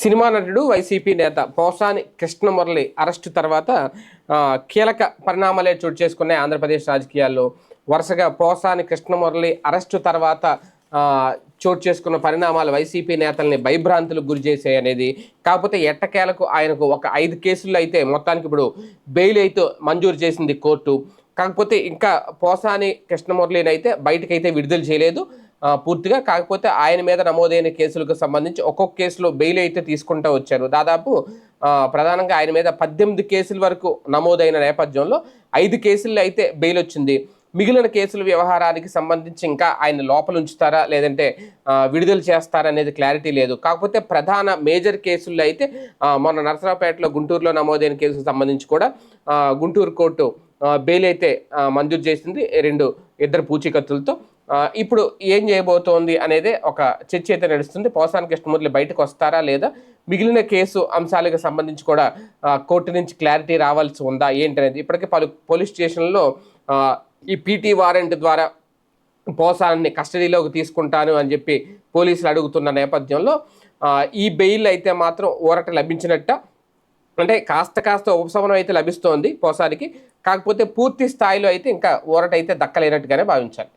Cinema నటుడు YCP నేత Posani Krishna Murali arrest తర్వాత కీలక పరిణామాలే చోటు చేసుకున్నాయి ఆంధ్రప్రదేశ్ రాజకీయాల్లో. వరుసగా పోసాని కృష్ణమురళి అరెస్టు తర్వాత చోటు చేసుకున్న పరిణామాలు వైసీపీ నేతల్ని భయభ్రాంతులకు గురి చేశాయి అనేది. కాకపోతే ఎట్టకేలకు ఆయనకు ఒక ఐదు కేసుల్లో అయితే మొత్తానికి ఇప్పుడు బెయిల్ అయితే మంజూరు చేసింది కోర్టు. కాకపోతే ఇంకా పోసాని కృష్ణమురళిని అయితే బయటకైతే విడుదల చేయలేదు. పూర్తిగా. కాకపోతే ఆయన మీద నమోదైన కేసులకు సంబంధించి ఒక్కొక్క కేసులో బెయిల్ అయితే తీసుకుంటూ వచ్చారు. దాదాపు ప్రధానంగా ఆయన మీద పద్దెనిమిది కేసుల వరకు నమోదైన నేపథ్యంలో ఐదు కేసుల్లో అయితే బెయిల్ వచ్చింది. మిగిలిన కేసుల వ్యవహారానికి సంబంధించి ఇంకా ఆయన లోపల ఉంచుతారా? లేదంటే విడుదల చేస్తారా అనేది క్లారిటీ లేదు. కాకపోతే ప్రధాన మేజర్ కేసుల్లో అయితే మొన్న నరసరావుపేటలో గుంటూరులో నమోదైన కేసుకు సంబంధించి కూడా గుంటూరు కోర్టు బెయిల్ అయితే మంజూరు చేసింది. రెండు ఇద్దరు పూచీకత్తులతో ఇప్పుడు ఏం చేయబోతోంది అనేది ఒక చర్చ అయితే నడుస్తుంది. పోసాని కృష్ణమూర్తి బయటకు వస్తారా లేదా? మిగిలిన కేసు అంశాలకు సంబంధించి కూడా కోర్టు నుంచి క్లారిటీ రావాల్సి ఉందా? ఏంటనేది ఇప్పటికే పలు పోలీస్ స్టేషన్లో ఈ పీటీ వారెంట్ ద్వారా పోసాన్ని కస్టడీలోకి తీసుకుంటాను అని చెప్పి పోలీసులు అడుగుతున్న నేపథ్యంలో ఈ బెయిల్ అయితే మాత్రం ఊరట లభించినట్ట. అంటే కాస్త కాస్త ఉపశమనం అయితే లభిస్తోంది పోసానికి. కాకపోతే పూర్తి స్థాయిలో అయితే ఇంకా ఊరట అయితే దక్కలేనట్టుగానే భావించాలి.